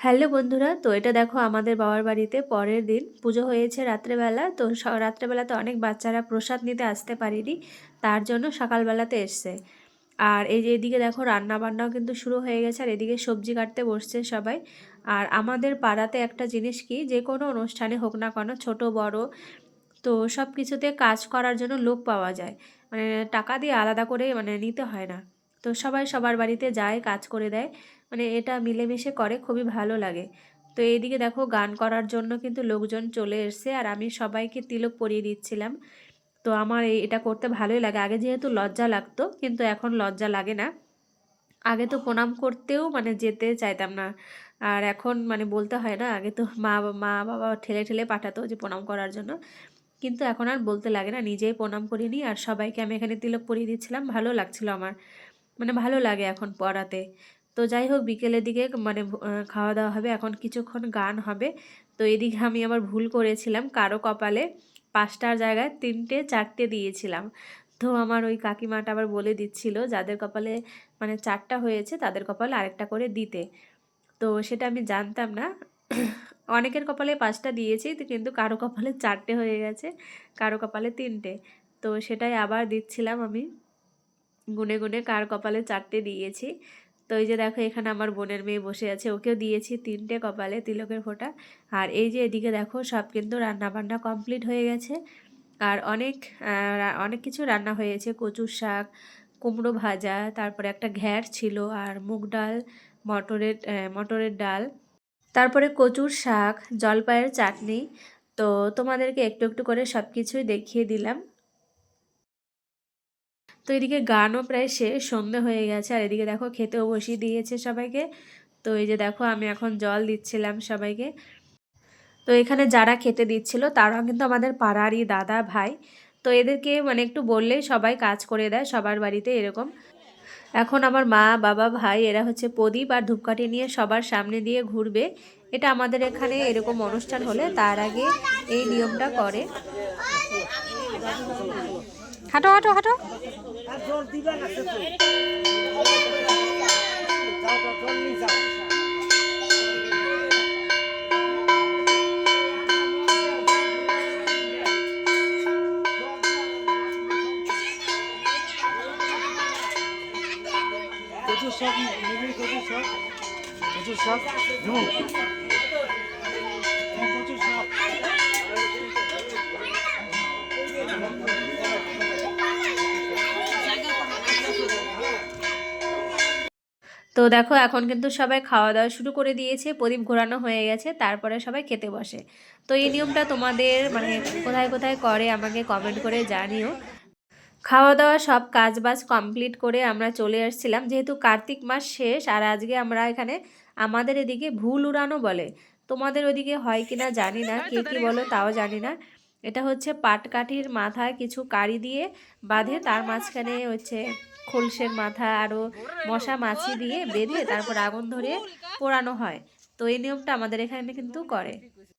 Hello বন্ধুরা, তো এটা দেখো আমাদের বাবার বাড়িতে পরের দিন পুজো হয়েছে রাত্রেবেলা। তো রাত্রেবেলাতে অনেক বাচ্চারা প্রসাদ নিতে আসতে পারেনি, তার জন্য সকালবেলাতে এসছে। আর এই যে এদিকে দেখো রান্না বান্নাও কিন্তু শুরু হয়ে গেছে, আর এদিকে সবজি কাটতে বসছে সবাই। আর আমাদের পাড়াতে একটা জিনিস কি, যে কোনো অনুষ্ঠানে হোক না কেন, ছোট, বড়, তো সব কিছুতে কাজ করার জন্য লোক পাওয়া যায়। মানে টাকা দিয়ে আলাদা করে মানে নিতে হয় না। তো সবাই সবার বাড়িতে যায়, কাজ করে দেয়। মানে এটা মিলেমিশে করে, খুবই ভালো লাগে। তো এইদিকে দেখো, গান করার জন্য কিন্তু লোকজন চলে এসছে আর আমি সবাইকে তিলক পরিয়ে দিচ্ছিলাম। তো আমার এটা করতে ভালোই লাগে। আগে যেহেতু লজ্জা লাগতো, কিন্তু এখন লজ্জা লাগে না। আগে তো প্রণাম করতেও মানে যেতে চাইতাম না। আর এখন মানে বলতে হয় না, আগে তো মা মা বাবা ঠেলে ঠেলে পাঠাতো যে প্রণাম করার জন্য। কিন্তু এখন আর বলতে লাগে না, নিজেই প্রণাম করে নিই আর সবাইকে আমি এখানে তিলক পরিয়ে দিচ্ছিলাম। ভালো লাগছিল আমার। মানে ভালো লাগে এখন পড়াতে। তো যাই হোক বিকেলের দিকে মানে খাওয়া দাওয়া হবে। এখন কিছুক্ষণ গান হবে। তো এদিকে আমি আবার ভুল করেছিলাম। কারও কপালে পাঁচটার জায়গায় তিনটে, চারটে দিয়েছিলাম। তো আমার ওই কাকিমাটা আবার বলে দিচ্ছিল, যাদের কপালে মানে চারটা হয়েছে, তাদের কপালে আরেকটা করে দিতে। তো সেটা আমি জানতাম না। অনেকের কপালে পাঁচটা দিয়েছি কিন্তু কারও কপালে চারটে হয়ে গেছে, কারও কপালে তিনটে। তো সেটাই আবার দিচ্ছিলাম আমি। গুনে গুনে কার কপালে চারটে দিয়েছি। তো এই যে দেখো, এখানে আমার বোনের মেয়ে বসে আছে, ওকেও দিয়েছি তিনটে কপালে, তিলকের ফোঁটা। আর এই যে এদিকে দেখো, সব কিন্তু রান্না বান্না কমপ্লিট হয়ে গেছে। আর অনেক অনেক কিছু রান্না হয়েছে কচুর শাক, কুমড়ো ভাজা, তারপরে একটা ঘ্যাট ছিল আর মুগ ডাল, মটরের মটরের ডাল। তারপরে কচুর শাক, জলপাইয়ের চাটনি। তো তোমাদেরকে একটু একটু করে সব কিছুই দেখিয়ে দিলাম। তো এদিকে গানও প্রায় শেষ, সন্ধে হয়ে গেছে। আর এদিকে দেখো খেতেও বসিয়ে দিয়েছে সবাইকে। তো এই যে দেখো আমি এখন জল দিচ্ছিলাম সবাইকে। তো এখানে যারা খেতে দিচ্ছিল তারাও কিন্তু আমাদের পাড়ারই দাদা ভাই। তো এদেরকে মানে একটু বললেই সবাই কাজ করে দেয়, সবার বাড়িতে এরকম। এখন আমার মা, বাবা, ভাই এরা হচ্ছে প্রদীপ আর ধূপকাঠি নিয়ে সবার সামনে দিয়ে ঘুরবে। এটা আমাদের এখানে এরকম অনুষ্ঠান হলে তার আগে এই নিয়মটা করে। হাঁটো হাঁটো হাঁটো। কচুর শাক নেবি কচুর শাক কচুর শাক। তো দেখো এখন কিন্তু সবাই খাওয়া দাওয়া শুরু করে দিয়েছে প্রদীপ ঘোরানো হয়ে গেছে তারপরে সবাই খেতে বসে। তো এই নিয়মটা তোমাদের মানে কোথায় কোথায় করে আমাকে কমেন্ট করে জানিও। খাওয়া দাওয়া সব কাজ বাজ কমপ্লিট করে আমরা চলে আসছিলাম যেহেতু কার্তিক মাস শেষ আর আজকে আমরা এখানে আমাদের এদিকে ভুল উড়ানো বলে। তোমাদের ওদিকে হয় কিনা জানি না কে কি বলো তাও জানি না। এটা হচ্ছে পাটকাঠির মাথায় কিছু কাড়ি দিয়ে বাঁধে, তার মাঝখানে হচ্ছে খোলসের মাথা আরও মশা মাছি দিয়ে বেঁধে তারপর আগুন ধরে পোড়ানো হয়। তো এই নিয়মটা আমাদের এখানে কিন্তু করে।